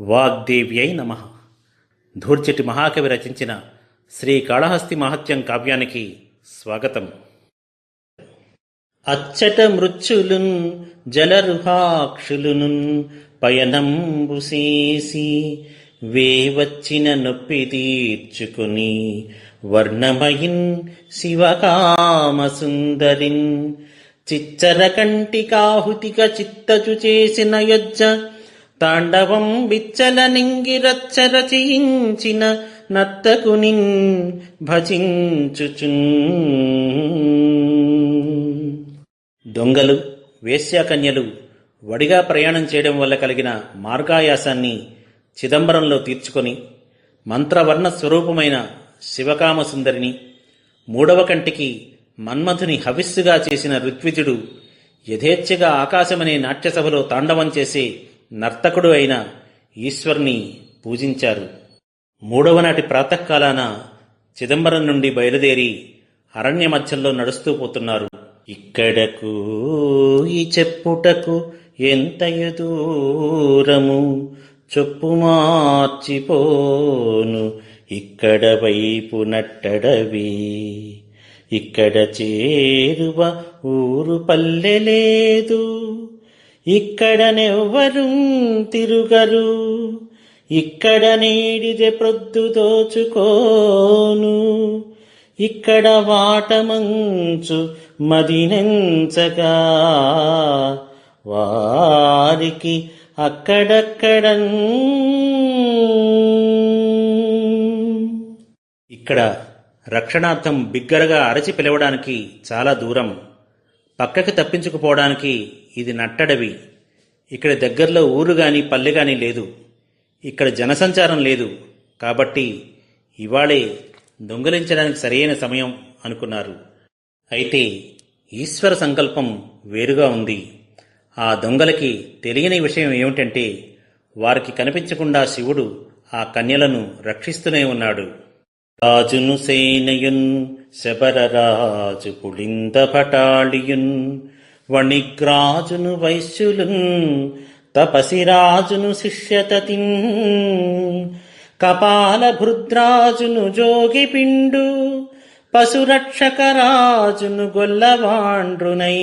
వాగ్దేవ్యై నమ. ధూర్చటి మహాకవి రచించిన శ్రీ కాళహస్తి మహత్యం కావ్యానికి స్వాగతం. అచ్చట మృత్యులున్ జలరుహాక్షులునున్ పయనంబుసేసి వేవచ్చిన నొప్పి తీర్చుకుని వర్ణమయిన్ శివకామసుందరిన్. చిచ్చర కంటికాహుతిక చిత్తచు చేసిన యొజ్జ తాండవం బిచ్చల నింగిరచ్చ భజించుచు భజించుచున్. దొంగలు వేశ్యాకన్యలు వడిగా ప్రయాణం చేయడం వల్ల కలిగిన మార్గాయాసాన్ని చిదంబరంలో తీర్చుకొని మంత్రవర్ణ స్వరూపమైన శివకామసుందరిని మూడవ కంటికి మన్మథుని హవిస్సుగా చేసిన ఋత్విజుడు యథేచ్ఛగా ఆకాశమనే నాట్యసభలో తాండవం చేసే నర్తకుడు అయిన ఈశ్వర్ని పూజించారు. మూడవ నాటి ప్రాతకాలాన చిదంబరం నుండి బయలుదేరి అరణ్య మధ్యంలో నడుస్తూ పోతున్నారు. ఇక్కడకు ఈ చెప్పుటకు ఎంత దూరము చొప్పు మార్చిపోను ఇక్కడ వైపు నట్టడవి. ఇక్కడ చేరువ ఊరు పల్లె లేదు. ఇక్కడనెవ్వరూ తిరుగరు ఇక్కడ నీడిదే ప్రొద్దు దోచుకోను ఇక్కడ వాటమంచు మదినంచగా వారికి అక్కడక్కడ. ఇక్కడ రక్షణార్థం బిగ్గరగా అరచి పిలవడానికి చాలా దూరం. పక్కకి తప్పించుకుపోవడానికి ఇది నట్టడవి. ఇక్కడ దగ్గరలో ఊరు గాని పల్లె గాని లేదు. ఇక్కడ జనసంచారం లేదు. కాబట్టి ఇవాళే దొంగలించడానికి సరైన సమయం అనుకున్నారు. అయితే ఈశ్వర సంకల్పం వేరుగా ఉంది. ఆ దొంగలకి తెలియని విషయం ఏమిటంటే వారికి కనిపించకుండా శివుడు ఆ కన్యలను రక్షిస్తూనే ఉన్నాడు. రాజును సేనయున్ శబరరాజు పులింద పటాళియున్ వణిగ్రాజును వైశ్యులున్ తపసిరాజును శిష్యతతిన్ కపాల భృద్రాజును జోగిపిండు పశురక్షకరాజును గొల్లవాండ్రునై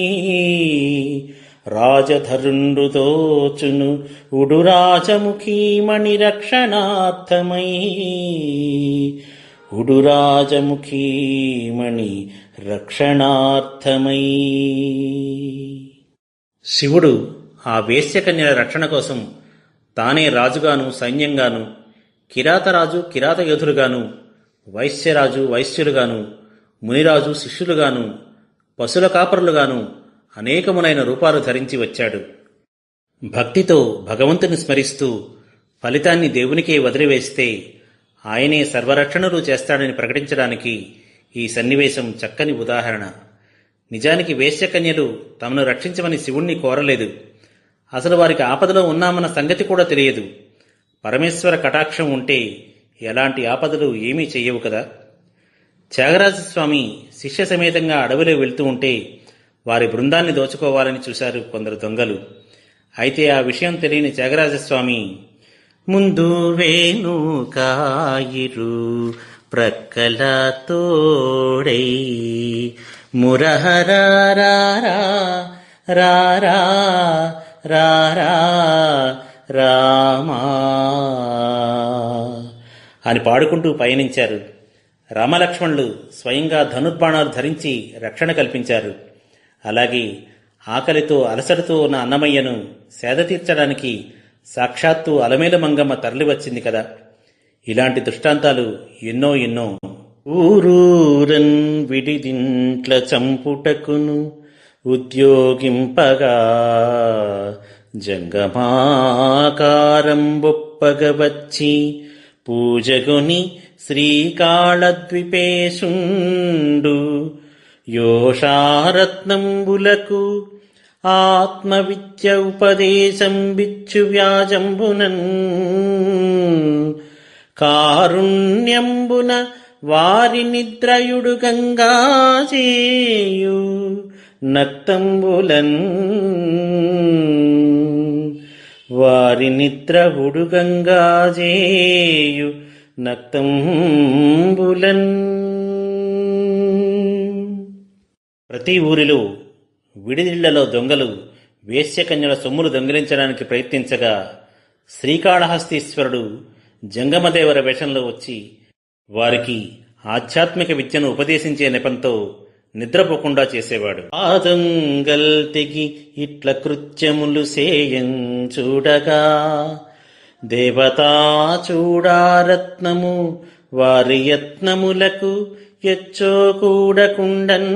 రాజధరుండు దోచును ఉడు రాజముఖీమణి రక్షణార్థమై ఉడురాజముఖీమణి రక్షణార్థమై. శివుడు ఆ వేశ్యకన్యల రక్షణ కోసం తానే రాజుగాను సైన్యంగాను కిరాతరాజు కిరాత యోధులుగాను వైశ్యరాజు వైశ్యులుగాను మునిరాజు శిష్యులుగాను పశుల కాపరులుగాను అనేకములైన రూపాలు ధరించి వచ్చాడు. భక్తితో భగవంతుని స్మరిస్తూ ఫలితాన్ని దేవునికే వదిలివేస్తే ఆయనే సర్వరక్షణలు చేస్తాడని ప్రకటించడానికి ఈ సన్నివేశం చక్కని ఉదాహరణ. నిజానికి వేశ్యకన్యలు తమను రక్షించమని శివుణ్ణి కోరలేదు. అసలు వారికి ఆపదలో ఉన్నామన్న సంగతి కూడా తెలియదు. పరమేశ్వర కటాక్షం ఉంటే ఎలాంటి ఆపదలు ఏమీ చెయ్యవు కదా. త్యాగరాజస్వామి శిష్య సమేతంగా అడవిలో వెళ్తూ ఉంటే వారి బృందాన్ని దోచుకోవాలని చూశారు కొందరు దొంగలు. అయితే ఆ విషయం తెలియని త్యాగరాజస్వామి ముందు వేణు కాయిరు ప్రక్కల రామా. అని పాడుకుంటూ పయనించారు. రామలక్ష్మణులు స్వయంగా ధనుర్బాణాలు ధరించి రక్షణ కల్పించారు. అలాగే ఆకలితో అలసటతో ఉన్న అన్నమయ్యను సేద తీర్చడానికి సాక్షాత్తు అలమేల మంగమ్మ తరలివచ్చింది కదా. ఇలాంటి దృష్టాంతాలు ఎన్నో ఎన్నో. ఊరూరన్ విడిదింట్ల చంపుటకును ఉద్యోగింపగా జంగమాకారం బొప్పగవచ్చి పూజగుని శ్రీకాళద్విపేశుండు. యోషారత్నంబులకు ఆత్మవిద్య ఉపదేశం బిచ్చు వ్యాజంబునన్ కారుణ్యంబున వారి నిద్రయుడు గంగా చేయు నత్తంబులన్ వారి నిద్ర హుడుగంగాజేయు నక్తంబులన్ ప్రతి ఊరిలో విడినీళ్ళలో దొంగలు వేశ్యకన్యల సొమ్ములు దొంగిలించడానికి ప్రయత్నించగా శ్రీకాళహస్తీశ్వరుడు జంగమదేవర వేషంలో వచ్చి వారికి ఆధ్యాత్మిక విద్యను ఉపదేశించే నెపంతో నిద్రపోకుండా చేసేవాడు. ఆ దొంగల్ తెగి ఇట్ల కృత్యములు సేయం చూడగా దేవతా చూడారత్నము వారి యత్నములకు ఎచ్చో కూడకుండన్.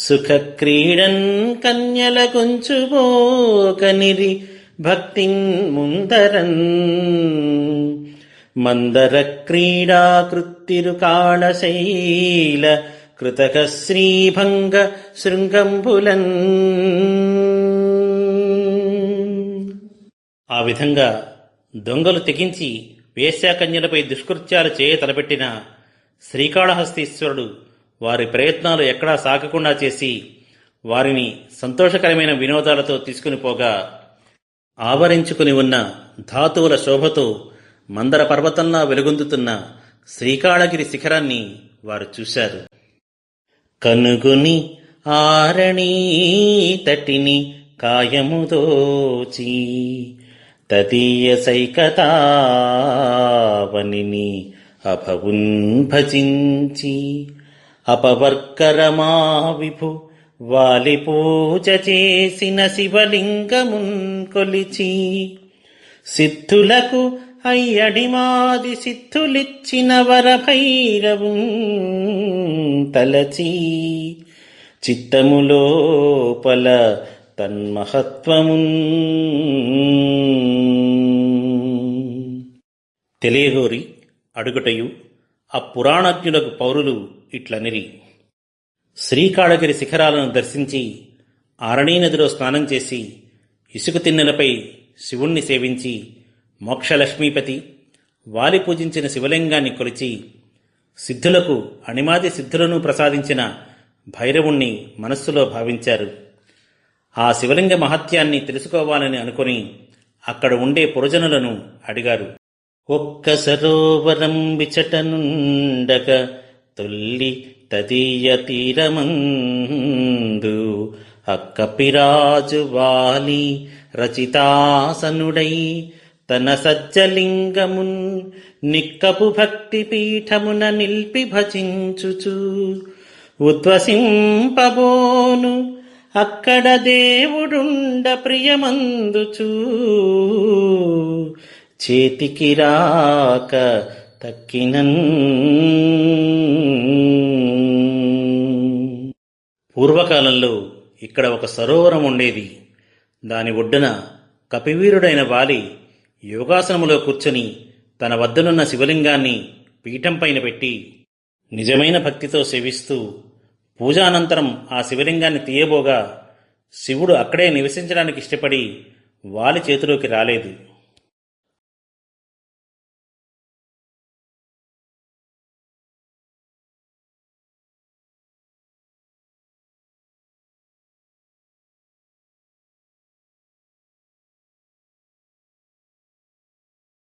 సుఖక్రీడన్ కన్యల కొంచుబోకనిరి భక్తి ముందరన్. మందర క్రీడా కృత్తిరు కాళశైల కృతక శ్రీభంగ శృంగంబులన్ ఆ విధంగా దొంగలు తెగించి వేశ్యాకన్యలపై దుష్కృత్యాలు చేయ తలపెట్టిన శ్రీకాళహస్తీశ్వరుడు వారి ప్రయత్నాలు ఎక్కడా సాగకుండా చేసి వారిని సంతోషకరమైన వినోదాలతో తీసుకుని పోగా ఆవరించుకుని ఉన్న ధాతువుల శోభతో మందర పర్వతంలా వెలుగొందుతున్న శ్రీకాళగిరి శిఖరాన్ని వారు చూశారు. కనుగొని ఆరణీ తటిని కాయముదోచి తదీయ సైకతావనిని అభవున్ భజించి అపవర్కరమా విభు వాలి పూజ చేసిన శివలింగమున్ కొలిచి సిద్ధులకు అయ్యడిమాది సిద్ధులిచ్చిన వరభైరవు తలచి చిత్తములోపల తన్మహత్వమున్. తెలియగోరి అడుగుటయు ఆ పురాణజ్ఞులకు పౌరులు ఇట్లనిరి. శ్రీకాళగిరి శిఖరాలను దర్శించి ఆరణీ నదిలో స్నానం చేసి ఇసుక తిన్నెలపై శివుణ్ణి సేవించి మోక్షలక్ష్మీపతి వాలి పూజించిన శివలింగాన్ని కొలిచి సిద్ధులకు అణిమాది సిద్ధులను ప్రసాదించిన భైరవుణ్ణి మనస్సులో భావించారు. ఆ శివలింగ మహత్యాన్ని తెలుసుకోవాలని అనుకుని అక్కడ ఉండే పురజనులను అడిగారు. ఒక్క సరోవరం విచటనుండక తొల్లి తదీయ తీరమందు అక్కపిరాజు వాలి రచితాసనుడై తన సజ్జలింగమున్ నిక్కపు భక్తి పీఠమున నిల్పి భజించుచు. ఉద్వసింపబోను అక్కడ దేవుడుండ ప్రియమందుచూ. చేతికి రాక తక్కినన్. పూర్వకాలంలో ఇక్కడ ఒక సరోవరం ఉండేది. దాని ఒడ్డున కపివీరుడైన వాలి యోగాసనములో కూర్చొని తన వద్దనున్న శివలింగాన్ని పీఠంపైన పెట్టి నిజమైన భక్తితో సేవిస్తూ పూజానంతరం ఆ శివలింగాన్ని తీయబోగా శివుడు అక్కడే నివసించడానికి ఇష్టపడి వాలి చేతిలోకి రాలేదు.